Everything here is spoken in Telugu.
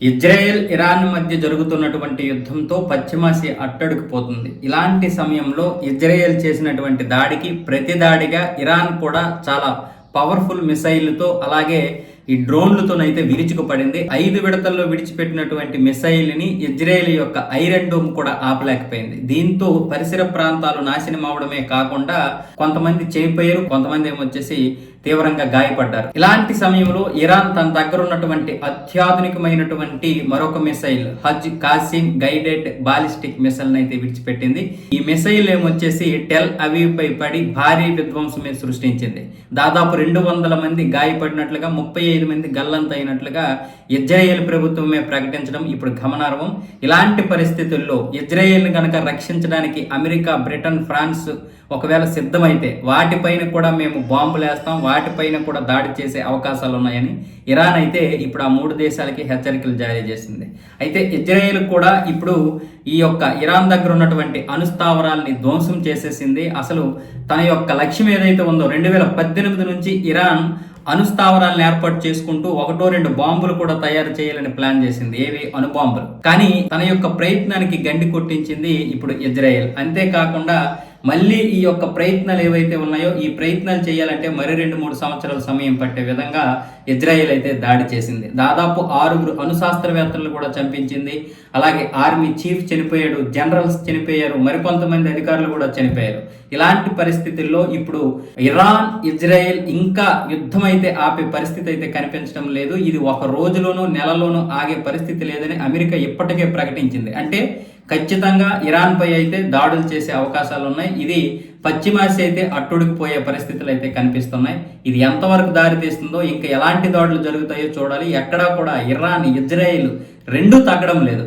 ఇజ్రాయెల్ ఇరాన్ మధ్య జరుగుతున్నటువంటి యుద్ధంతో పశ్చిమాసి అట్టడుకుపోతుంది ఇలాంటి సమయంలో ఇజ్రాయెల్ చేసినటువంటి దాడికి ప్రతి దాడిగా ఇరాన్ కూడా చాలా పవర్ఫుల్ మిసైల్తో అలాగే ఈ డ్రోన్లతోనైతే విరుచుకుపడింది. ఐదు విడతల్లో విడిచిపెట్టినటువంటి మిసైల్ని ఇజ్రాయెల్ యొక్క ఐరన్ డోమ్ కూడా ఆపలేకపోయింది. దీంతో పరిసర ప్రాంతాలు నాశనం అవడమే కాకుండా కొంతమంది చనిపోయారు కొంతమంది ఏమొచ్చేసి తీవ్రంగా గాయపడ్డారు. ఇలాంటి సమయంలో ఇరాన్ తన దగ్గర ఉన్నటువంటి అత్యాధునికమైనటువంటి మరొక missile Haj Qasem guided ballistic missile అయితే విడిచిపెట్టింది. ఈ మిసైల్ ఏమొచ్చేసి టెల్ అవీవ్ పై పడి భారీ విధ్వంసమే సృష్టించింది. దాదాపు రెండు వందల మంది గాయపడినట్లుగా ముప్పై ఐదు మంది గల్లంతైనట్లుగా ఇజ్రాయేల్ ప్రభుత్వమే ప్రకటించడం ఇప్పుడు గమనార్హం. ఇలాంటి పరిస్థితుల్లో ఇజ్రాయేల్ని కనుక రక్షించడానికి అమెరికా బ్రిటన్ ఫ్రాన్స్ ఒకవేళ సిద్ధమైతే వాటిపైన కూడా మేము బాంబులు వేస్తాం వాటిపైన కూడా దాడి చేసే అవకాశాలు ఉన్నాయని ఇరాన్ అయితే ఇప్పుడు ఆ మూడు దేశాలకి హెచ్చరికలు జారీ చేసింది. అయితే ఇజ్రాయేల్ కూడా ఇప్పుడు ఈ యొక్క ఇరాన్ దగ్గర ఉన్నటువంటి అనుస్థావరాల్ని ధ్వంసం చేసేసింది. అసలు తన యొక్క లక్ష్యం ఏదైతే ఉందో రెండు వేల పద్దెనిమిది నుంచి ఇరాన్ అనుస్థావరాలను ఏర్పాటు చేసుకుంటూ ఒకటో రెండు బాంబులు కూడా తయారు చేయాలని ప్లాన్ చేసింది. ఏవి? అణుబాంబులు. కానీ తన యొక్క ప్రయత్నానికి గండి కొట్టించింది ఇప్పుడు ఇజ్రాయెల్. అంతేకాకుండా మళ్ళీ ఈ యొక్క ప్రయత్నాలు ఏవైతే ఉన్నాయో ఈ ప్రయత్నాలు చేయాలంటే మరి రెండు మూడు సంవత్సరాల సమయం పట్టే విధంగా ఇజ్రాయెల్ అయితే దాడి చేసింది. దాదాపు ఆరుగురు అణుశాస్త్రవేత్తలను కూడా చంపించింది. అలాగే ఆర్మీ చీఫ్ చనిపోయాడు జనరల్స్ చనిపోయారు మరికొంతమంది అధికారులు కూడా చనిపోయారు. ఇలాంటి పరిస్థితుల్లో ఇప్పుడు ఇరాన్ ఇజ్రాయెల్ ఇంకా యుద్ధం అయితే ఆపే పరిస్థితి అయితే కనిపించడం లేదు. ఇది ఒక రోజులోనూ నెలలోనూ ఆగే పరిస్థితి లేదని అమెరికా ఇప్పటికే ప్రకటించింది. అంటే ఖచ్చితంగా ఇరాన్ పై అయితే దాడులు చేసే అవకాశాలు ఉన్నాయి ఇది పశ్చిమాసి అయితే అట్టుడికిపోయే పరిస్థితులు అయితే కనిపిస్తున్నాయి. ఇది ఎంతవరకు దారి తీస్తుందో ఇంకా ఎలాంటి దాడులు జరుగుతాయో చూడాలి. ఎక్కడా కూడా ఇరాన్ ఇజ్రాయిల్ రెండూ తగ్గడం లేదు.